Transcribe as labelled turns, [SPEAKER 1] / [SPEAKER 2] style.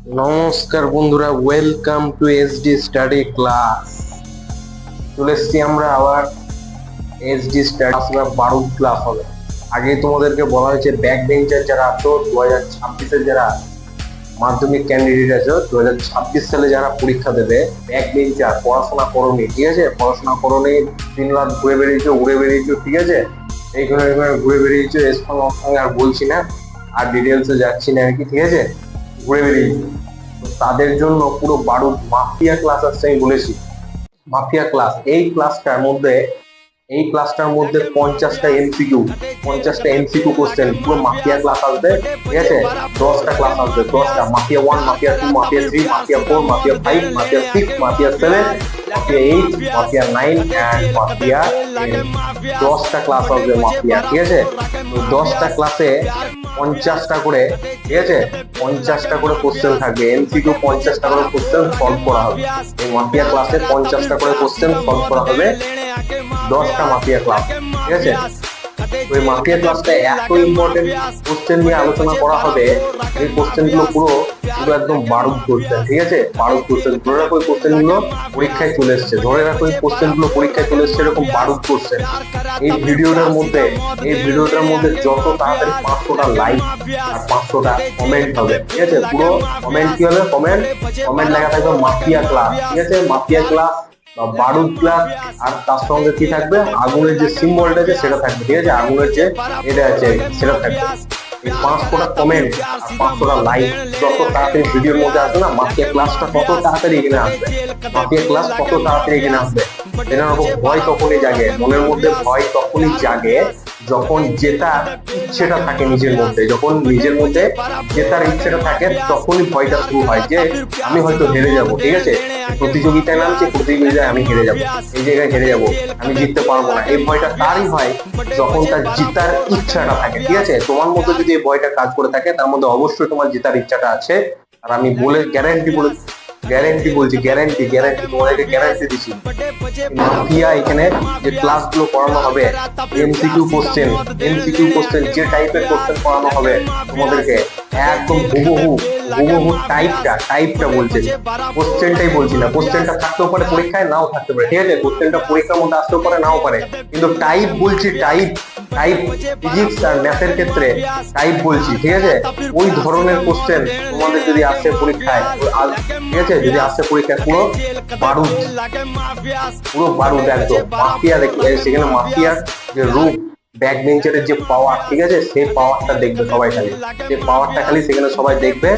[SPEAKER 1] নমস্কার বন্ধুরা welcome to SD study class চলে এসছি আমরা আবার এসডি স্টাডি ক্লাস বারুদ ক্লাস হবে। আগে তোমাদেরকে বলা হয়েছে ব্যাক বেঞ্চার যারা আছো দু হাজার ছাব্বিশের যারা মাধ্যমিক ক্যান্ডিডেট আছো দু হাজার ছাব্বিশ সালে যারা পরীক্ষা দেবে ব্যাক বেঞ্চার পড়াশোনা করোনি, ঠিক আছে? পড়াশোনা করোনি, দিন রাত ঘুরে বেরিয়েছো উড়ে বেরিয়েছো ঠিক আছে? এইখানে এইখানে ঘুরে বেরিয়েছো এর সঙ্গে আর বলছি না, আর ডিটেলসে যাচ্ছি না আর কি, ঠিক আছে? ঘুরে বেরিয়েছো তাদের জন্য পুরো বারুদ মাফিয়া ক্লাস আসছে আমি বলেছি। মাফিয়া ক্লাস এই ক্লাসটার মধ্যে, এই ক্লাসটার মধ্যে পঞ্চাশটা এমসিকিউ পঞ্চাশটা এমসিকিউ কোশ্চেন পুরো মাফিয়া ক্লাস আসবে, ঠিক আছে? দশটা ক্লাস আসবে, দশটা। Mafia one mafia two mafia three mafia four mafia five mafia six mafia seven mafia eight mafia nine and mafia দশটা ক্লাস আসবে মাফিয়া, ঠিক আছে? দশটা ক্লাসে পঞ্চাশটা করে, ঠিক আছে? পঞ্চাশটা করে কোশ্চেন থাকবে। এমসিকিউ পঞ্চাশটা করে কোশ্চেন সলভ করা হবে। এই মাফিয়া ক্লাসে পঞ্চাশটা করে কোশ্চেন সলভ করা হবে। দশটা মাফিয়া ক্লাস ঠিক আছে? ওই মাফিয়া ক্লাসটা এত ইম্পর্টেন্ট কোশ্চেন নিয়ে আলোচনা করা হবে, এই কোশ্চেনগুলো পুরো পুরো একদম বারুদ কোশ্চেন ঠিক আছে? বারুদ কোশ্চেন ধরে রাখো এই কোশ্চেনগুলো পরীক্ষায় চলে এসছে, ধরে রাখো এই কোশ্চেনগুলো পরীক্ষায় চলে এসছে, এরকম বারুদ কোশ্চেন এই ভিডিওটার মধ্যে, এই ভিডিওটার মধ্যে যত তাড়াতাড়ি পাঁচশোটা লাইক আর পাঁচশোটা কমেন্ট হবে, ঠিক আছে? পুরো কমেন্ট কি হবে? কমেন্ট কমেন্ট লেখা থাকবে মাফিয়া ক্লাস ঠিক আছে? মাফিয়া ক্লাস বারুদ ক্লাস আর তার সঙ্গে কি থাকবে? আগুনের যে সিম্বলটা আছে, সেটা থাকবে, ঠিক আছে? আগুনের যে এটা আছে, সেটা থাকবে। এই পাঁচশোটা কমেন্ট আর পাঁচশোটা লাইক যত তাড়াতাড়ি ভিডিওর মধ্যে আসবে না মাফিয়া ক্লাসটা কত তাড়াতাড়ি এখানে আসবে। মাফিয়া ক্লাস কত তাড়াতাড়ি এখানে আসবে। এটা ভয় তখনই জাগে, মনের মধ্যে ভয় তখনই জাগে যখন জেতার ইচ্ছেটা থাকে নিজের মধ্যে, যখন নিজের মধ্যে জেতার ইচ্ছেটা থাকে, তখনই ভয়টা শুরু হয় যে আমি হয়তো হেরে যাব, ঠিক আছে? প্রতিযোগিতায় নামছে, প্রতিযোগিতায় আমি হেরে যাব, এই জায়গায় হেরে যাব, আমি জিততে পারব না। এই ভয়টা তারই হয় যখন তার জিতার ইচ্ছাটা থাকে, ঠিক আছে? তোমার মধ্যে যদি এই ভয়টা কাজ করে থাকে, তার মধ্যে অবশ্যই তোমার জেতার ইচ্ছাটা আছে। আর আমি বলে গ্যারান্টি বলে গ্যারান্টি বলছি গ্যারান্টি গ্যারান্টি তোমাদেরকে গ্যারান্টি দিচ্ছি। মাফিয়া এখানে যে ক্লাসগুলো পড়ানো হবে এমসিকিউ কোশ্চেন এমসিকিউ কোশ্চেন যে টাইপের কোশ্চেন পড়ানো হবে তোমাদেরকে, একদম হুবহু হুবহু টাইপটা টাইপটা বলছে। কোশ্চেনটাই বলছি না কোশ্চেনটা থাকতেও পারে, পরীক্ষায় নাও থাকতে পারে, ঠিক আছে? কোশ্চেনটা পরীক্ষার মধ্যে আসতেও পারে, নাও পারে। কিন্তু টাইপ বলছি টাইপ টাইপ ফিজিক্স আর ম্যাথের ক্ষেত্রে টাইপ বলছি, ঠিক আছে? ওই ধরনের কোশ্চেন তোমাদের যদি আসে পরীক্ষায় ঠিক আছে? যদি আসে পরীক্ষায়, পুরো বারুদ পুরো বারুদ একদম। মাফিয়া দেখবে সেখানে মাফিয়ার যে রূপ ব্যাক বেঞ্চারের যে পাওয়ার ঠিক আছে? সেই পাওয়ারটা দেখবে সবাই খালি। সেই পাওয়ারটা খালি সেখানে সবাই দেখবে।